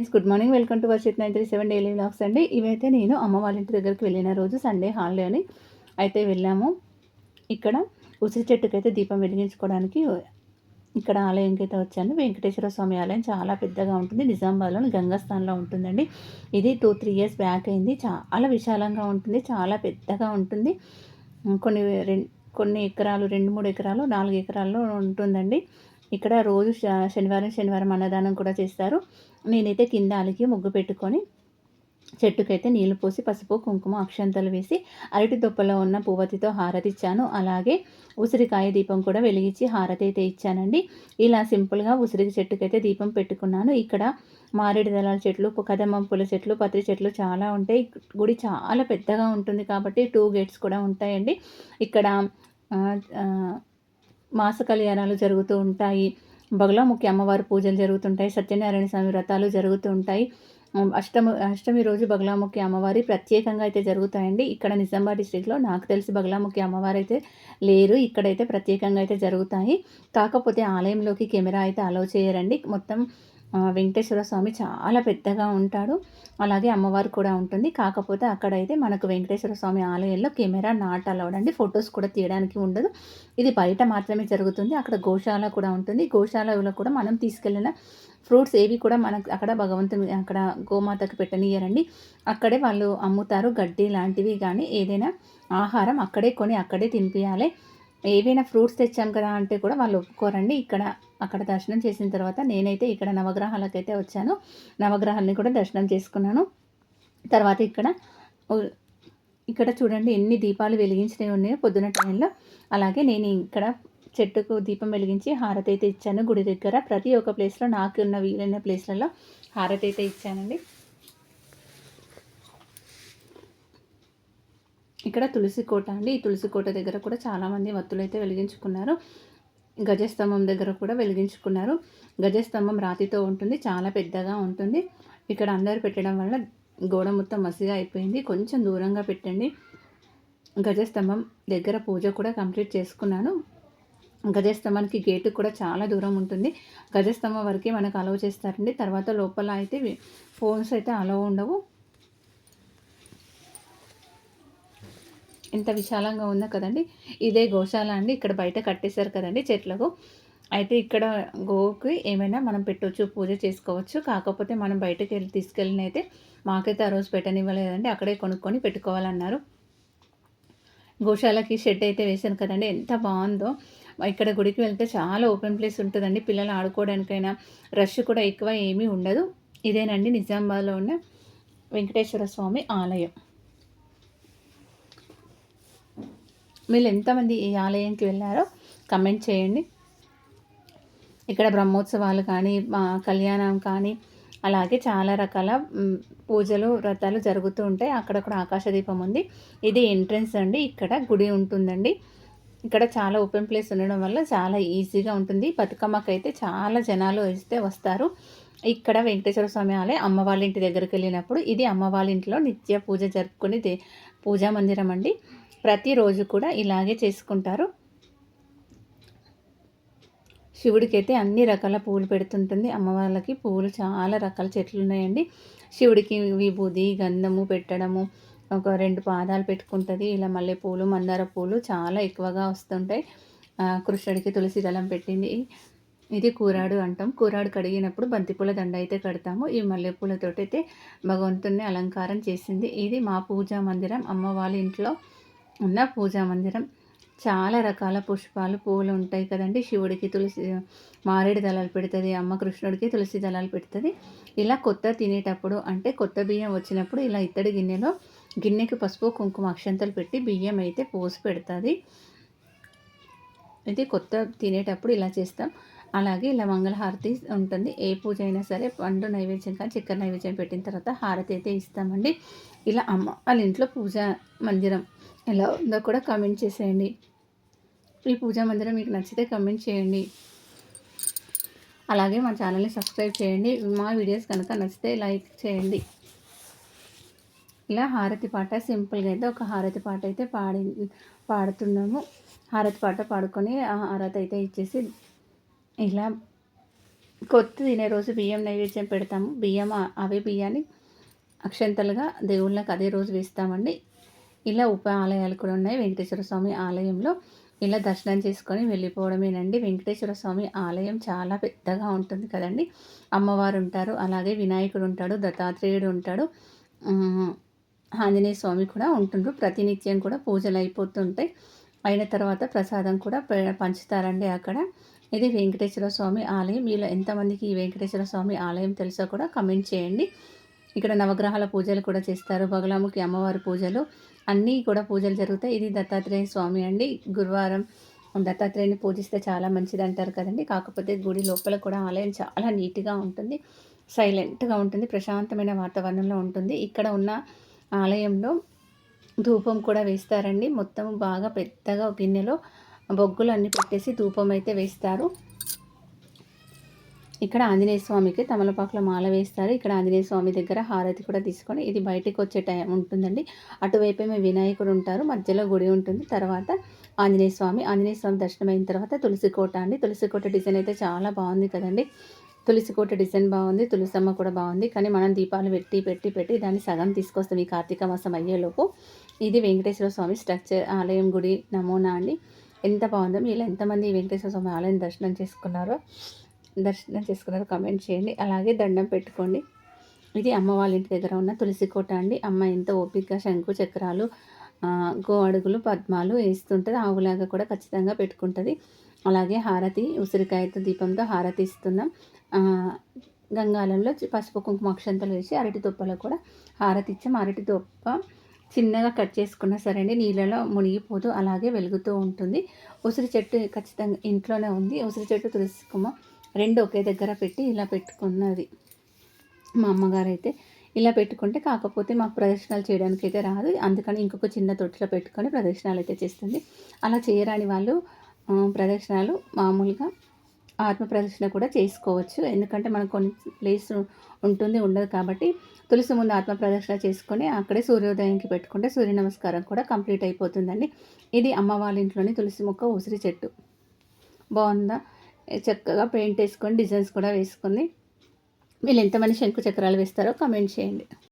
Friends good morning welcome to Varshith nine three seven daily blogs అండి. ఇవైతే నేను అమ్మ వాళ్ళ ఇంటి దగ్గరికి వెళ్ళిన రోజు సండే హాలిడే అని అయితే వెళ్ళాము. ఇక్కడ ఉసిరి చెట్టుకి అయితే దీపం వెలిగించుకోవడానికి ఇక్కడ ఆలయంకి అయితే వచ్చాను. వెంకటేశ్వర స్వామి ఆలయం చాలా పెద్దగా ఉంటుంది. నిజామాబాద్లో గంగాస్థాన్లో ఉంటుందండి. ఇది టూ త్రీ ఇయర్స్ బ్యాక్ అయింది. చాలా విశాలంగా ఉంటుంది. చాలా పెద్దగా ఉంటుంది. కొన్ని రెండు కొన్ని ఎకరాలు రెండు మూడు ఎకరాలు నాలుగు ఎకరాల్లో ఉంటుందండి. ఇక్కడ రోజు శనివారం శనివారం అన్నదానం కూడా చేస్తారు. నేనైతే కింద అలికి ముగ్గు పెట్టుకొని చెట్టుకైతే నీళ్ళు పోసి పసుపు కుంకుమ అక్షంతలు వేసి అరటి దొప్పలో ఉన్న పువ్వతితో హారతి ఇచ్చాను అలాగే ఉసిరికాయ దీపం కూడా వెలిగించి హారతి అయితే ఇచ్చానండి. ఇలా సింపుల్గా ఉసిరి చెట్టుకైతే దీపం పెట్టుకున్నాను. ఇక్కడ మారేడు దళాల చెట్లు కదమ్మ పూల చెట్లు పత్రి చెట్లు చాలా ఉంటాయి. గుడి చాలా పెద్దగా ఉంటుంది కాబట్టి టూ గేట్స్ కూడా ఉంటాయండి. ఇక్కడ మాస కళ్యాణాలు జరుగుతూ ఉంటాయి. బగులాముఖి అమ్మవారి పూజలు జరుగుతుంటాయి. సత్యనారాయణ స్వామి వ్రతాలు జరుగుతూ ఉంటాయి. అష్టమి అష్టమి రోజు బగలాముఖి అమ్మవారి ప్రత్యేకంగా అయితే జరుగుతాయండి. ఇక్కడ నిజామాబాద్ డిస్ట్రిక్ట్లో నాకు తెలిసి బగలాముఖి అమ్మవారు అయితే లేరు. ఇక్కడైతే ప్రత్యేకంగా అయితే జరుగుతాయి. కాకపోతే ఆలయంలోకి కెమెరా అయితే అలౌ చేయరండి. మొత్తం వెంకటేశ్వర స్వామి చాలా పెద్దగా ఉంటాడు. అలాగే అమ్మవారు కూడా ఉంటుంది. కాకపోతే అక్కడైతే మనకు వెంకటేశ్వర స్వామి ఆలయంలో కెమెరా నాట్ అలౌడ్ అండి. ఫొటోస్ కూడా తీయడానికి ఉండదు. ఇది బయట మాత్రమే జరుగుతుంది. అక్కడ గోశాల కూడా ఉంటుంది. గోశాలలో కూడా మనం తీసుకెళ్ళిన ఫ్రూట్స్ ఏవి కూడా మనకు అక్కడ భగవంతుని అక్కడ గోమాతకు పెట్టనియరండి. అక్కడే వాళ్ళు అమ్ముతారు. గడ్డి లాంటివి కానీ ఏదైనా ఆహారం అక్కడే కొని అక్కడే తినిపించాలి ఏవైనా ఫ్రూట్స్ తెచ్చాం కదా అంటే కూడా వాళ్ళు ఒప్పుకోరండి. ఇక్కడ అక్కడ దర్శనం చేసిన తర్వాత నేనైతే ఇక్కడ నవగ్రహాలకైతే వచ్చాను. నవగ్రహాలని కూడా దర్శనం చేసుకున్నాను. తర్వాత ఇక్కడ ఇక్కడ చూడండి ఎన్ని దీపాలు వెలిగించినవి ఉన్నాయో పొద్దున టైంలో. అలాగే నేను ఇక్కడ చెట్టుకు దీపం వెలిగించి హారతి అయితే ఇచ్చాను. గుడి దగ్గర ప్రతి ఒక్క ప్లేస్లో నాకు ఉన్న వీలైన ప్లేస్లలో హారతి అయితే ఇచ్చానండి. ఇక్కడ తులసి కోట అండి. ఈ తులసి కోట దగ్గర కూడా చాలామంది వత్తులు అయితే వెలిగించుకున్నారు. గజస్తంభం దగ్గర కూడా వెలిగించుకున్నారు. గజస్తంభం రాతితో ఉంటుంది చాలా పెద్దగా ఉంటుంది. ఇక్కడ అందరు పెట్టడం వల్ల గోడ మొత్తం మసిగా అయిపోయింది. కొంచెం దూరంగా పెట్టండి. గజస్తంభం దగ్గర పూజ కూడా కంప్లీట్ చేసుకున్నాను. గజస్తంభానికి గేటు కూడా చాలా దూరం ఉంటుంది. గజస్తంభం వరకే మనకు అలవ్ చేస్తారండి. తర్వాత లోపల అయితే ఫోన్స్ అయితే అలవ్ ఉండవు. ఎంత విశాలంగా ఉందో కదండి ఇదే గోశాల అండి. ఇక్కడ బయట కట్టేశారు కదండి చెట్లకు. అయితే ఇక్కడ గోకి ఏమైనా మనం పెట్టవచ్చు పూజ చేసుకోవచ్చు. కాకపోతే మనం బయటకు వెళ్ళి తీసుకెళ్ళిన అయితే మాకైతే ఆ రోజు పెట్టనివ్వలేదండి. అక్కడే కొనుక్కొని పెట్టుకోవాలన్నారు. గోశాలకి షెడ్ అయితే వేశాను కదండి. ఎంత బాగుందో. ఇక్కడ గుడికి వెళ్తే చాలా ఓపెన్ ప్లేస్ ఉంటుందండి. పిల్లలు ఆడుకోవడానికైనా రష్ కూడా ఎక్కువ ఏమీ ఉండదు. ఇదేనండి నిజామాబాద్లో ఉన్న వెంకటేశ్వర స్వామి ఆలయం. మీరు ఎంతమంది ఈ ఆలయంకి వెళ్ళారో కమెంట్ చేయండి. ఇక్కడ బ్రహ్మోత్సవాలు కానీ కళ్యాణం కానీ అలాగే చాలా రకాల పూజలు వ్రతాలు జరుగుతూ ఉంటాయి. అక్కడ కూడా ఆకాశదీపం ఉంది. ఇది ఎంట్రన్స్ అండి. ఇక్కడ గుడి ఉంటుందండి. ఇక్కడ చాలా ఓపెన్ ప్లేస్ ఉండడం వల్ల చాలా ఈజీగా ఉంటుంది. బతుకమ్మకైతే చాలా జనాలు వస్తే వస్తారు. ఇక్కడ వెంకటేశ్వర స్వామి ఆలయం అమ్మ వాళ్ళ ఇంటి దగ్గరికి వెళ్ళినప్పుడు ఇది అమ్మవాళ్ళ ఇంట్లో నిత్య పూజ జరుపుకునే దే పూజా మందిరం అండి. ప్రతిరోజు కూడా ఇలాగే చేసుకుంటారు. శివుడికి అయితే అన్ని రకాల పువ్వులు పెడుతుంటుంది. అమ్మవాళ్ళకి పువ్వులు చాలా రకాల చెట్లు ఉన్నాయండి. శివుడికి విభూది గంధము పెట్టడము ఒక రెండు పాదాలు పెట్టుకుంటుంది. ఇలా మల్లె పూలు మందార పూలు చాలా ఎక్కువగా వస్తుంటాయి. కృష్ణుడికి తులసి దళం పెట్టింది. ఇది కూరాడు అంటాం. కూరాడు కడిగినప్పుడు బంతిపూల దండ అయితే కడతాము. ఈ మల్లెపూలతో అయితే భగవంతుణ్ణి అలంకారం చేసింది. ఇది మా పూజా మందిరం. అమ్మ వాళ్ళ ఇంట్లో ఉన్న పూజా మందిరం. చాలా రకాల పుష్పాలు పూలు ఉంటాయి కదండి. శివుడికి తులసి మారేడు దళాలు పెడుతుంది. అమ్మ కృష్ణుడికి తులసి దళాలు పెడుతుంది. ఇలా కొత్త తినేటప్పుడు అంటే కొత్త బియ్యం వచ్చినప్పుడు ఇలా ఇత్తడి గిన్నెలో గిన్నెకి పసుపు కుంకుమ అక్షంతలు పెట్టి బియ్యం అయితే పోసి పెడుతుంది. ఇది కొత్త తినేటప్పుడు ఇలా చేస్తాం. అలాగే ఇలా మంగళహారతి ఉంటుంది. ఏ పూజ అయినా సరే పండు నైవేద్యం కానీ చక్కెర నైవేద్యం పెట్టిన తర్వాత హారతి అయితే ఇస్తామండి. ఇలా అమ్మ వాళ్ళ ఇంట్లో పూజ మందిరం ఎలా ఉందో కూడా కామెంట్ చేసేయండి. ఈ పూజా మందిరం మీకు నచ్చితే కమెంట్ చేయండి. అలాగే మా ఛానల్ని సబ్స్క్రైబ్ చేయండి. మా వీడియోస్ కనుక నచ్చితే లైక్ చేయండి. ఇలా హారతి పాట సింపుల్గా అయితే ఒక హారతి పాట అయితే పాడి పాడుతున్నాము. హారతి పాట పాడుకొని ఆ హారతి అయితే ఇచ్చేసి ఇలా కొత్త తినే రోజు బియ్యం నైవేద్యం పెడతాము. బియ్యం అవే బియ్యాన్ని అక్షంతలుగా దేవుళ్ళకి అదే రోజు వేస్తామండి. ఇలా ఉప ఆలయాలు కూడా ఉన్నాయి. వెంకటేశ్వర స్వామి ఆలయంలో ఇలా దర్శనం చేసుకొని వెళ్ళిపోవడమేనండి. వెంకటేశ్వర స్వామి ఆలయం చాలా పెద్దగా ఉంటుంది కదండి. అమ్మవారు ఉంటారు అలాగే వినాయకుడు ఉంటాడు దత్తాత్రేయుడు ఉంటాడు. ఆంజనేయ స్వామి కూడా ఉంటుండ్రు. ప్రతినిత్యం కూడా పూజలు అయిపోతుంటాయి. అయిన తర్వాత ప్రసాదం కూడా పంచుతారండి అక్కడ. ఇది వెంకటేశ్వర స్వామి ఆలయం. మీలో ఎంతమందికి ఈ వెంకటేశ్వర స్వామి ఆలయం తెలుసో కూడా కమెంట్ చేయండి. ఇక్కడ నవగ్రహాల పూజలు కూడా చేస్తారు. బగలాముఖి అమ్మవారి పూజలు అన్నీ కూడా పూజలు జరుగుతాయి. ఇది దత్తాత్రేయ స్వామి అండి. గురువారం దత్తాత్రేయుని పూజిస్తే చాలా మంచిది అంటారు కదండి. కాకపోతే గుడి లోపల కూడా ఆలయం చాలా నీట్గా ఉంటుంది. సైలెంట్గా ఉంటుంది. ప్రశాంతమైన వాతావరణంలో ఉంటుంది. ఇక్కడ ఉన్న ఆలయంలో ధూపం కూడా వేస్తారండి. మొత్తం బాగా పెద్దగా గిన్నెలో బొగ్గులు అన్నీ పెట్టేసి ధూపం అయితే వేస్తారు. ఇక్కడ ఆంజనేయ స్వామికి తమలపాకుల మాల వేస్తారు. ఇక్కడ ఆంజనేయ స్వామి దగ్గర హారతి కూడా తీసుకొని ఇది బయటికి వచ్చే టైం ఉంటుందండి. అటువైపేమో వినాయకుడు ఉంటారు. మధ్యలో గుడి ఉంటుంది. తర్వాత ఆంజనేయ స్వామి ఆంజనేయ స్వామి దర్శనం అయిన తర్వాత తులసి కోట అండి. తులసి కోట డిజైన్ అయితే చాలా బాగుంది కదండి. తులసి కోట డిజైన్ బాగుంది తులసమ్మ కూడా బాగుంది. కానీ మనం దీపాలు పెట్టి పెట్టి పెట్టి దాన్ని సగం తీసుకొస్తాం ఈ కార్తీక మాసం అయ్యేలోపు. ఇది వెంకటేశ్వర స్వామి స్ట్రక్చర్ ఆలయం గుడి నమూనా అండి. ఎంత బాగుందో మీరు ఎంతమంది వెంకటేశ్వర స్వామి ఆలయం దర్శనం చేసుకున్నారో దర్శనం చేసుకున్నారో కమెంట్ చేయండి. అలాగే దండం పెట్టుకోండి. ఇది అమ్మ వాళ్ళ ఇంటి దగ్గర ఉన్న తులసి కోట అండి. అమ్మ ఎంతో ఓపికగా శంకు చక్రాలు గో అడుగులు పద్మాలు వేస్తుంటుంది. ఆవులాగా కూడా ఖచ్చితంగా పెట్టుకుంటుంది. అలాగే హారతి ఉసిరికాయతో దీపంతో హారతి ఇస్తున్నాం. గంగాలంలో పసుపు కుంకుమ అక్షంతలు వేసి అరటి తుప్పలో కూడా హారతి ఇచ్చాం. అరటి తుప్ప చిన్నగా కట్ చేసుకున్నా సరే అండి నీళ్ళలో మునిగిపోదు అలాగే వెలుగుతూ ఉంటుంది. ఉసిరి చెట్టు ఖచ్చితంగా ఇంట్లోనే ఉంది. ఉసిరి చెట్టు తులసి కుమ్మ రెండు ఒకే దగ్గర పెట్టి ఇలా పెట్టుకున్నది. మా అమ్మగారు అయితే ఇలా పెట్టుకుంటే కాకపోతే మాకు ప్రదర్శనలు చేయడానికి అయితే రాదు. అందుకని ఇంకొక చిన్న తొట్టిలో పెట్టుకొని ప్రదర్శనలు అయితే చేస్తుంది. అలా చేయరాని వాళ్ళు ప్రదర్శనలు మామూలుగా ఆత్మ ప్రదర్శన కూడా చేసుకోవచ్చు. ఎందుకంటే మనకు కొన్ని ప్లేస్ ఉంటుంది ఉండదు కాబట్టి తులసి ముందు ఆత్మ ప్రదర్శన చేసుకొని అక్కడే సూర్యోదయంకి పెట్టుకుంటే సూర్య నమస్కారం కూడా కంప్లీట్ అయిపోతుందండి. ఇది అమ్మ వాళ్ళ ఇంట్లోని తులసి మొక్క ఉసిరి చెట్టు. బాగుందా? చక్కగా పెయింట్ వేసుకొని డిజైన్స్ కూడా వేసుకుంది వీళ్ళు ఎంతమంది శంకు చక్రాలు వేస్తారో కమెంట్ చేయండి.